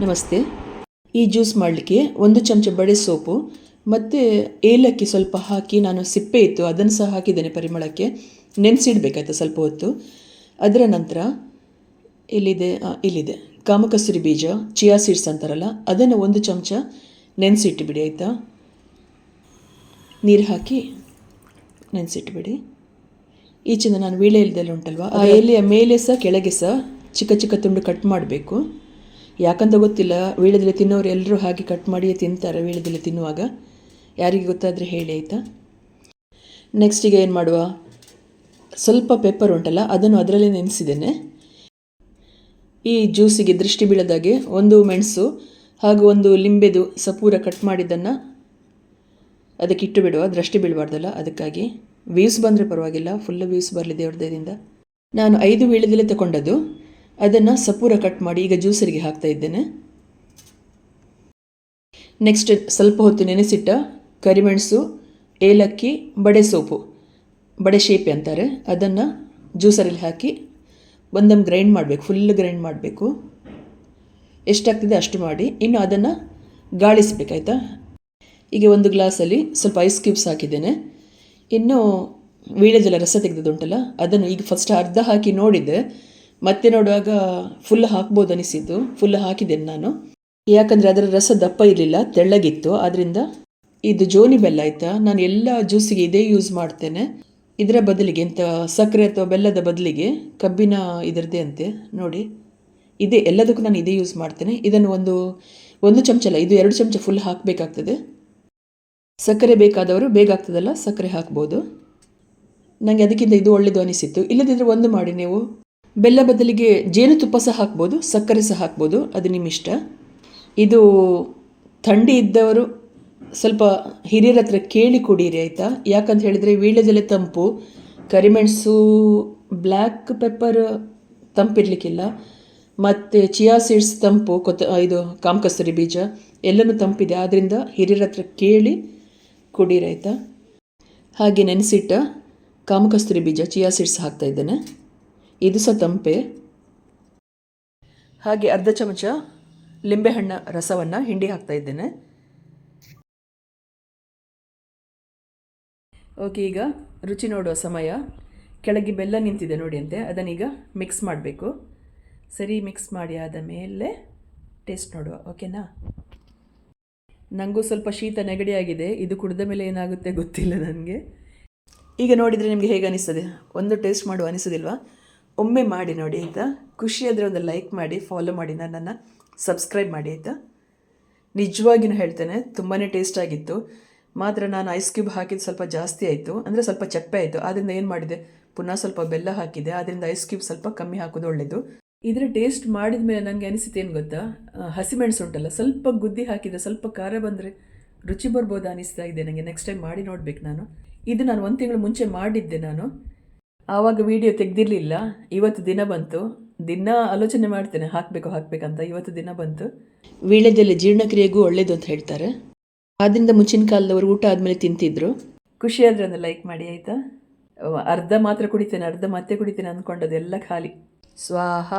ನಮಸ್ತೆ. ಈ ಜ್ಯೂಸ್ ಮಾಡಲಿಕ್ಕೆ ಒಂದು ಚಮಚ ಬಡೆ ಸೋಪು ಮತ್ತು ಏಲಕ್ಕಿ ಸ್ವಲ್ಪ ಹಾಕಿ ನಾನು ಸಿಪ್ಪೆ ಇತ್ತು ಅದನ್ನು ಸಹ ಹಾಕಿದ್ದೇನೆ ಪರಿಮಳಕ್ಕೆ. ನೆನೆಸಿಡ್ಬೇಕಾಯ್ತು ಸ್ವಲ್ಪ ಹೊತ್ತು. ಅದರ ನಂತರ ಇಲ್ಲಿದೆ ಇಲ್ಲಿದೆ ಕಾಮಕಸ್ತೂರಿ ಬೀಜ ಚಿಯಾ ಸೀಡ್ಸ್ ಅಂತಾರಲ್ಲ ಅದನ್ನು ಒಂದು ಚಮಚ ನೆನೆಸಿಟ್ಟುಬಿಡಿ ಆಯಿತಾ? ನೀರು ಹಾಕಿ ನೆನೆಸಿಟ್ಬಿಡಿ. ಈಚಿಂದ ನಾನು ವೀಳೆ ಇಲ್ದೆಲ್ಲ ಉಂಟಲ್ವ? ಆ ಎಲೆಯ ಮೇಲೆ ಸಹ ಕೆಳಗೆ ಸಹ ಚಿಕ್ಕ ಚಿಕ್ಕ ತುಂಡು ಕಟ್ ಮಾಡಬೇಕು. ಯಾಕಂತ ಗೊತ್ತಿಲ್ಲ. ವೀಳ್ಯದೆಲೆ ತಿನ್ನೋರು ಎಲ್ಲರೂ ಹಾಗೆ ಕಟ್ ಮಾಡಿಯೇ ತಿಂತಾರೆ ವೀಳ್ಯದೆಲೆ ತಿನ್ನುವಾಗ. ಯಾರಿಗೆ ಗೊತ್ತಾದರೆ ಹೇಳಿ, ಆಯಿತಾ? ನೆಕ್ಸ್ಟಿಗೆ ಏನು ಮಾಡುವ? ಸ್ವಲ್ಪ ಪೆಪ್ಪರ್ ಉಂಟಲ್ಲ, ಅದನ್ನು ಅದರಲ್ಲೇ ನೆನೆಸಿದ್ದೇನೆ. ಈ ಜ್ಯೂಸಿಗೆ ದೃಷ್ಟಿ ಬೀಳದಾಗೆ ಒಂದು ಮೆಣಸು ಹಾಗೂ ಒಂದು ಲಿಂಬೆದು ಸಪೂರ ಕಟ್ ಮಾಡಿದ್ದನ್ನು ಅದಕ್ಕೆ ಇಟ್ಟು ಬಿಡುವ. ದೃಷ್ಟಿ ಬೀಳಬಾರ್ದಲ್ಲ, ಅದಕ್ಕಾಗಿ. ವ್ಯೂಸ್ ಬಂದರೆ ಪರವಾಗಿಲ್ಲ ಫುಲ್ ವ್ಯೂಸ್ ಬರಲಿ ದೇವ್ರ ದಯದಿಂದ. ನಾನು ಐದು ವೀಳ್ಯದೆಲೆ ತಗೊಂಡದ್ದು ಅದನ್ನು ಸಪೂರ ಕಟ್ ಮಾಡಿ ಈಗ ಜ್ಯೂಸರಿಗೆ ಹಾಕ್ತಾ ಇದ್ದೇನೆ. ನೆಕ್ಸ್ಟ್ ಸ್ವಲ್ಪ ಹೊತ್ತು ನೆನೆಸಿಟ್ಟ ಕರಿಮೆಣಸು, ಏಲಕ್ಕಿ, ಬಡೆ ಸೋಪು. ಬಡೆ ಶೇಪೆ ಅಂತಾರೆ. ಅದನ್ನು ಜ್ಯೂಸರಲ್ಲಿ ಹಾಕಿ ಒಂದಮ್ ಗ್ರೈಂಡ್ ಮಾಡಬೇಕು. ಫುಲ್ ಗ್ರೈಂಡ್ ಮಾಡಬೇಕು. ಎಷ್ಟಾಗ್ತಿದೆ ಅಷ್ಟು ಮಾಡಿ. ಇನ್ನು ಅದನ್ನು ಗಾಳಿಸ್ಬೇಕಾಯ್ತಾ ಈಗ ಒಂದು ಗ್ಲಾಸಲ್ಲಿ ಸ್ವಲ್ಪ ಐಸ್ ಕ್ಯೂಬ್ಸ್ ಹಾಕಿದ್ದೇನೆ. ಇನ್ನು ವೀಳ್ಯದೆಲ್ಲ ರಸ ತೆಗೆದದುಂಟಲ್ಲ ಅದನ್ನು ಈಗ ಫಸ್ಟ್ ಅರ್ಧ ಹಾಕಿ ನೋಡಿದ್ದೆ. ಮತ್ತೆ ನೋಡುವಾಗ ಫುಲ್ ಹಾಕ್ಬೋದು ಅನಿಸಿದ್ದು. ಫುಲ್ ಹಾಕಿದ್ದೇನೆ ನಾನು. ಯಾಕಂದರೆ ಅದರ ರಸ ದಪ್ಪ ಇರಲಿಲ್ಲ, ತೆಳ್ಳಗಿತ್ತು. ಆದ್ದರಿಂದ ಇದು ಜೋನಿ ಬೆಲ್ಲ ಆಯಿತಾ? ನಾನು ಎಲ್ಲ ಜ್ಯೂಸಿಗೆ ಇದೇ ಯೂಸ್ ಮಾಡ್ತೇನೆ. ಇದರ ಬದಲಿಗೆ ಎಂಥ ಸಕ್ಕರೆ ಅಥವಾ ಬೆಲ್ಲದ ಬದಲಿಗೆ ಕಬ್ಬಿನ ಇದರದ್ದೇ ಅಂತೆ. ನೋಡಿ, ಇದೇ ಎಲ್ಲದಕ್ಕೂ ನಾನು ಇದೇ ಯೂಸ್ ಮಾಡ್ತೇನೆ. ಇದನ್ನು ಒಂದು ಒಂದು ಚಮಚ ಅಲ್ಲ, ಇದು ಎರಡು ಚಮಚ ಫುಲ್ ಹಾಕಬೇಕಾಗ್ತದೆ. ಸಕ್ಕರೆ ಬೇಕಾದವರು ಬೇಗ ಆಗ್ತದಲ್ಲ, ಸಕ್ಕರೆ ಹಾಕ್ಬೋದು. ನನಗೆ ಅದಕ್ಕಿಂತ ಇದು ಒಳ್ಳೆಯದು ಅನಿಸಿತ್ತು. ಇಲ್ಲದಿದ್ದರೆ ಒಂದು ಮಾಡಿ ನೀವು. ಬೆಲ್ಲ ಬದಲಿಗೆ ಜೇನುತುಪ್ಪ ಸಹ ಹಾಕ್ಬೋದು, ಸಕ್ಕರೆ ಸಹ ಹಾಕ್ಬೋದು, ಅದು ನಿಮ್ಮ ಇಷ್ಟ ಇದು ಥಂಡಿ ಇದ್ದವರು ಸ್ವಲ್ಪ ಹಿರಿಯರ ಹತ್ರ ಕೇಳಿ ಕುಡೀರಿ, ಆಯಿತಾ? ಯಾಕಂತ ಹೇಳಿದರೆ ವೀಳ್ಯದೆಲೆ ತಂಪು, ಕರಿಮೆಣಸು, ಬ್ಲ್ಯಾಕ್ ಪೆಪ್ಪರ್ ತಂಪಿರಲಿಕ್ಕಿಲ್ಲ, ಮತ್ತು ಚಿಯಾ ಸೀಡ್ಸ್ ತಂಪು, ಕೊತ್ತ ಇದು ಕಾಮಕಸ್ತೂರಿ ಬೀಜ, ಎಲ್ಲನೂ ತಂಪಿದೆ. ಆದ್ದರಿಂದ ಹಿರಿಯರ ಹತ್ರ ಕೇಳಿ ಕುಡೀರಿ, ಆಯಿತಾ? ಹಾಗೆ ನೆನೆಸಿಟ್ಟ ಕಾಮಕಸ್ತರಿ ಬೀಜ, ಚಿಯಾ ಸೀಡ್ಸ್ ಹಾಕ್ತಾ ಇದ್ದೇನೆ. ಇದು ಸಹ ತಂಪೆ. ಹಾಗೆ ಅರ್ಧ ಚಮಚ ಲಿಂಬೆಹಣ್ಣ ರಸವನ್ನು ಹಿಂಡಿ ಹಾಕ್ತಾ ಇದ್ದೇನೆ. ಓಕೆ, ಈಗ ರುಚಿ ನೋಡುವ ಸಮಯ. ಕೆಳಗೆ ಬೆಲ್ಲ ನಿಂತಿದೆ ನೋಡಿ ಅಂತೆ, ಅದನ್ನೀಗ ಮಿಕ್ಸ್ ಮಾಡಬೇಕು. ಸರಿ ಮಿಕ್ಸ್ ಮಾಡಿ ಆದ ಮೇಲೆ ಟೇಸ್ಟ್ ನೋಡುವ ಓಕೆನಾ ನನಗೂ ಸ್ವಲ್ಪ ಶೀತ ನೆಗಡಿ ಆಗಿದೆ ಇದು ಕುಡಿದ ಮೇಲೆ ಏನಾಗುತ್ತೆ ಗೊತ್ತಿಲ್ಲ ನನಗೆ. ಈಗ ನೋಡಿದರೆ ನಿಮಗೆ ಹೇಗೆ ಅನಿಸ್ತದೆ? ಒಂದು ಟೇಸ್ಟ್ ಮಾಡುವ ಅನಿಸೋದಿಲ್ವಾ? ಒಮ್ಮೆ ಮಾಡಿ ನೋಡಿ ಆಯಿತಾ ಖುಷಿ ಆದರೆ ಒಂದು ಲೈಕ್ ಮಾಡಿ ಫಾಲೋ ಮಾಡಿ ನನ್ನನ್ನು. ಸಬ್ಸ್ಕ್ರೈಬ್ ಮಾಡಿ ಆಯಿತಾ ನಿಜವಾಗಿಯೂ ಹೇಳ್ತೇನೆ ತುಂಬಾ ಟೇಸ್ಟ್ ಆಗಿತ್ತು. ಮಾತ್ರ ನಾನು ಐಸ್ ಕ್ಯೂಬ್ ಹಾಕಿದ್ದು ಸ್ವಲ್ಪ ಜಾಸ್ತಿ ಆಯಿತು. ಅಂದರೆ ಸ್ವಲ್ಪ ಚಪ್ಪೆ ಆಯಿತು. ಆದ್ದರಿಂದ ಏನು ಮಾಡಿದೆ? ಪುನಃ ಸ್ವಲ್ಪ ಬೆಲ್ಲ ಹಾಕಿದೆ. ಆದ್ದರಿಂದ ಐಸ್ ಕ್ಯೂಬ್ ಸ್ವಲ್ಪ ಕಮ್ಮಿ ಹಾಕೋದು ಒಳ್ಳೆಯದು ಇದರ ಟೇಸ್ಟ್ ಮಾಡಿದ ಮೇಲೆ ನನಗೆ ಅನಿಸಿತು ಏನು ಗೊತ್ತಾ? ಹಸಿಮೆಣಸು ಉಂಟಲ್ಲ, ಸ್ವಲ್ಪ ಗುದ್ದಿ ಹಾಕಿದೆ ಸ್ವಲ್ಪ ಖಾರ ಬಂದರೆ ರುಚಿ ಬರ್ಬೋದು ಅನಿಸ್ತಾ ಇದೆ. ನನಗೆ ನೆಕ್ಸ್ಟ್ ಟೈಮ್ ಮಾಡಿ ನೋಡ್ಬೇಕು ನಾನು. ಇದು ನಾನು ಒಂದು ತಿಂಗಳು ಮುಂಚೆ ಮಾಡಿದ್ದೆ ನಾನು. ಆವಾಗ ವಿಡಿಯೋ ತೆಗೆದಿರಲಿಲ್ಲ. ಇವತ್ತು ದಿನ ಬಂತು. ದಿನ ಆಲೋಚನೆ ಮಾಡ್ತೇನೆ ಹಾಕಬೇಕು ಹಾಕಬೇಕಂತ. ಇವತ್ತು ದಿನ ಬಂತು. ವೀಳ್ಯದೆಲೆ ಜೀರ್ಣಕ್ರಿಯೆಗೂ ಒಳ್ಳೇದು ಅಂತ ಹೇಳ್ತಾರೆ. ಆದ್ದರಿಂದ ಮುಂಚಿನ ಕಾಲದವರು ಊಟ ಆದಮೇಲೆ ತಿಂತಿದ್ರು. ಖುಷಿ ಆದರೆ ಒಂದು ಲೈಕ್ ಮಾಡಿ ಆಯಿತಾ? ಅರ್ಧ ಮಾತ್ರ ಕುಡಿತೇನೆ ಅರ್ಧ ಮತ್ತೆ ಕುಡಿತೇನೆ ಅಂದ್ಕೊಂಡದೆಲ್ಲ ಖಾಲಿ. ಸ್ವಾಹ.